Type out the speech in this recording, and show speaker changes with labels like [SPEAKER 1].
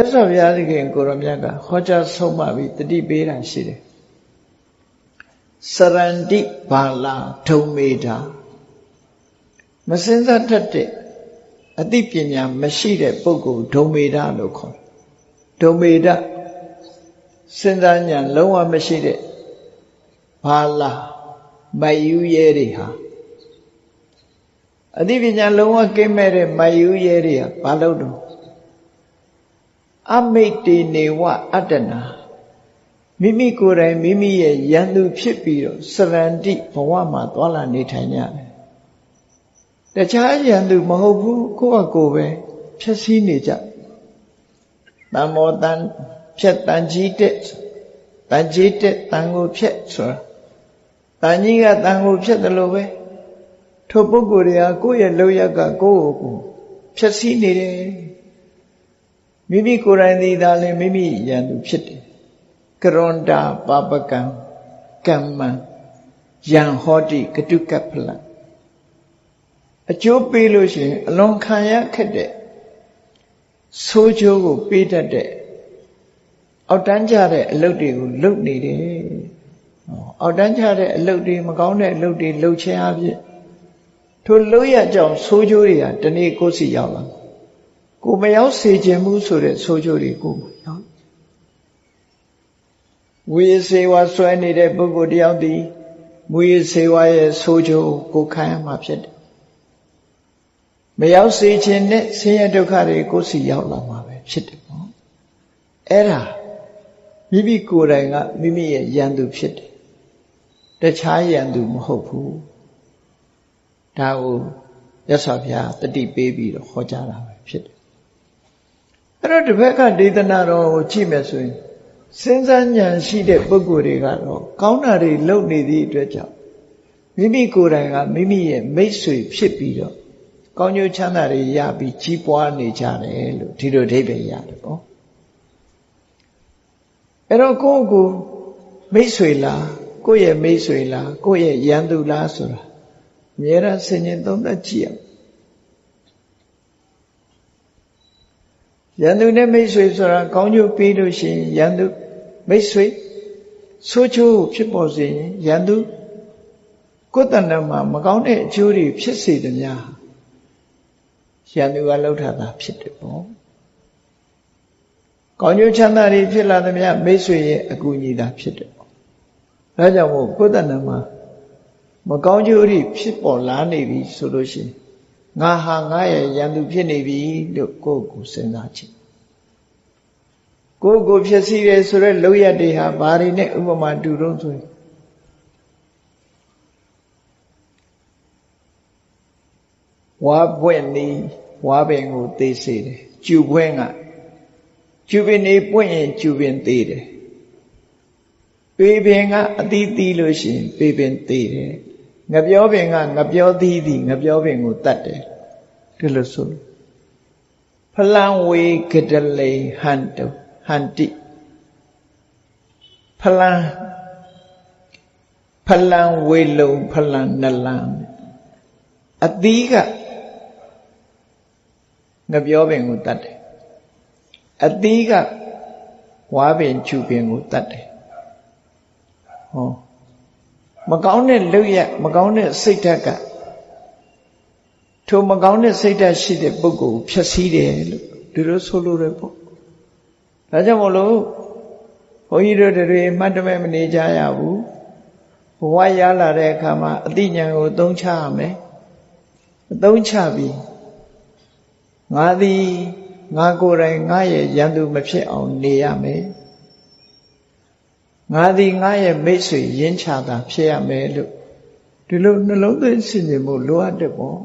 [SPEAKER 1] မြတ်စွာဘုရားသခင်ကိုရမြတ်ကဟောကြားဆုံးမပြီးတတိပေးတာရှိတယ်စရန္တိဘာလာဒုံမေတာမစင်စားတတ်တဲ့အသိပညာမရှိတဲ့ပုဂ္ဂိုလ်ဒုံမေတာလို့ခေါ်ဒုံမေတာစဉ်းစားဉာဏ်လုံးဝမရှိတဲ့ဘာလာမယူရဲတွေဟာအသိပညာလုံးဝကင်းမဲ့တဲ့မယူရဲတွေဟာဘာလို့တော့ အမိတ်တေနေဝအတ္တနာမိမိကိုယ်တိုင်မိမိရဲ့ယန္တုဖြစ်ပြီးတော့စရန္တိဘဝမှာသွာလာနေထိုင်ကြတယ်တခြားယန္တုမဟုတ်ဘူးကိုယ့်အကိုယ်ပဲဖြည့်ဆည်းနေကြတမ္မောတန်ဖြက်တန်ကြီးတဲ့တန်ကြီးတဲ့တန်ကိုဖြက်ဆိုတာတန်ကြီးကတန်ကိုဖြက်တယ်လို့ပဲထိုပုဂ္ဂိုလ်တွေကကိုယ့်ရဲ့လောက်ရကကိုယ့်ကိုဖြည့်ဆည်းနေတယ် မိမိကိုယ်တိုင်သိတာလည်းမိမိယန္တုဖြစ်တယ်ကရွန်တာပပကံကမ္မံယံဟောတိကတုကဖလံအကျိုးပေးလို့ရှိရင်အလွန်ခံရခက်တဲ့ဆိုးကျိုးကိုပေးတတ်တဲ့အောက်တန်းကြတဲ့အလုပ်တွေကိုလုပ်နေတယ်အောက်တန်းကြတဲ့အလုပ်တွေမကောင်းတဲ့အလုပ်တွေလုပ်ခြင်းအဖြစ်ထိုလို့ရကြောင်ဆိုးကျိုးတွေကတနေ့ကိုယ်စီရောက်လာ ကိုမရောက်စေခြင်းမှုဆိုတဲ့ဆိုးကျိုးတွေကိုရောက်ဝိစေဝဆွဲနေတဲ့ပုဂ္ဂိုလ်တယောက်ဒီမူရစေဝရဲ့ဆိုးကျိုးကိုခံရမှာဖြစ်တယ်မရောက်စေခြင်းနဲ့ဆင်းရဲဒုက္ခတွေကိုယ်စီရောက်လာမှာပဲဖြစ်တယ်ပေါ့အဲ့ဒါမိမိကိုယ်တိုင်ကမိမိရဲ့ယန္တုဖြစ်တယ်တခြားယန္တုမဟုတ်ဘူးဒါကိုရသော်ဘုရားတတိပေးပြီးတော့ဟောကြားတာပဲဖြစ်တယ် အဲ့တော့တစ်ဘက်ကဒေသနာတော်ကိုကြည့်မယ်ဆိုရင်စဉ်းစားဉာဏ်ရှိတဲ့ပုဂ္ဂိုလ်တွေကတော့ကောင်းတာတွေလုပ်နေသည့်အတွက်ကြောင့်မိမိကိုယ်တိုင်ကမိမိရဲ့မိတ်ဆွေဖြစ်ပြီးတော့ကောင်းကျိုးချမ်းသာတွေရပြီးကြီးပွားနေကြတယ်လို့ဒီလိုအဓိပ္ပာယ်ရတယ်ပေါ့အဲ့တော့ကိုယ့်ကိုမိတ်ဆွေလားကိုယ့်ရဲ့မိတ်ဆွေလားကိုယ့်ရဲ့ရန်သူလားဆိုတာအများအားဆင်ញင်သုံးသပ်ကြည့်အောင် ရန်သူနဲ့မိတ်ဆွေဆိုတာကောင်းကျိုးပေးလို့ရှိရင်ရန်သူမိတ်ဆွေဆိုးချိုးဖြစ်ပေါ်စေရင်ရန်သူကိုယ်တဏ္ဍမှာမကောင်းတဲ့အကျိုးတွေဖြစ်စေသည်များရန်သူကလှုပ်ထတာဖြစ်တယ်ပေါ့ကောင်းကျိုးချမ်းသာတွေဖြစ်လာသည်များမိတ်ဆွေရဲ့အကူအညီသာဖြစ်တယ်ပေါ့ဒါကြောင့်မို့ကိုယ်တဏ္ဍမှာမကောင်းကျိုးတွေဖြစ်ပေါ်လာနေပြီဆိုလို့ရှိရင် ငါဟာငါရဲ့ရန်သူဖြစ်နေပြီလို့ကိုယ့်ကိုစဉ်းစားကြည့်ကိုယ့်ကိုဖြစ်စီတယ်ဆိုတော့လောက်ရတွေဟာဘာတွေနဲ့ဥပမာတူတော့ဆိုရင်ဝါပွင့်နေဝါပင်ကိုသိစေတယ်ကျူပွင့်ကကျူပင်နေပွင့်ရင်ကျူပင်သေးတယ်ပေပင်ကအသီးသီးလို့ရှိရင်ပေပင်သေးတယ် ငပြောပင်ကငပြောသီးသည်ငပြောပင်ကိုတတ်တယ်ဒီလိုဆိုဖလံဝေကတလေဟန်တုဟန်တိဖလံဖလံဝေလုံဖလံနလံအသီးကငပြောပင်ကိုတတ်တယ်အသီးကဝါပင်ချူပင်ကိုတတ်တယ်ဟော မကောင်းတဲ့လုပ်ရမကောင်းတဲ့စိတ်ဓာတ်ကထိုမကောင်းတဲ့စိတ်ဓာတ်ရှိတဲ့ပုဂ္ဂိုလ်ကိုဖျက်ဆီးတယ်လို့ဒီလိုဆိုလိုတယ်ပေါ့ဒါကြောင့်မလို့ဘုန်းကြီးတို့တွေမှတ်တမဲ့မနေကြရဘူးဘဝရလာတဲ့အခါမှာအတိညာကိုသုံးချရမယ်အသုံးချပြီးငါသည်ငါကိုယ်တိုင်ငါရဲ့ရန်သူမဖြစ်အောင်နေရမယ် ငါသည်ငါရဲ့မိတ်ဆွေရင်းချတာဖြစ်ရမယ်လို့ဒီလိုနှလုံးသွင်းဆင်ခြင်မှုလိုအပ်တယ်ပေါ့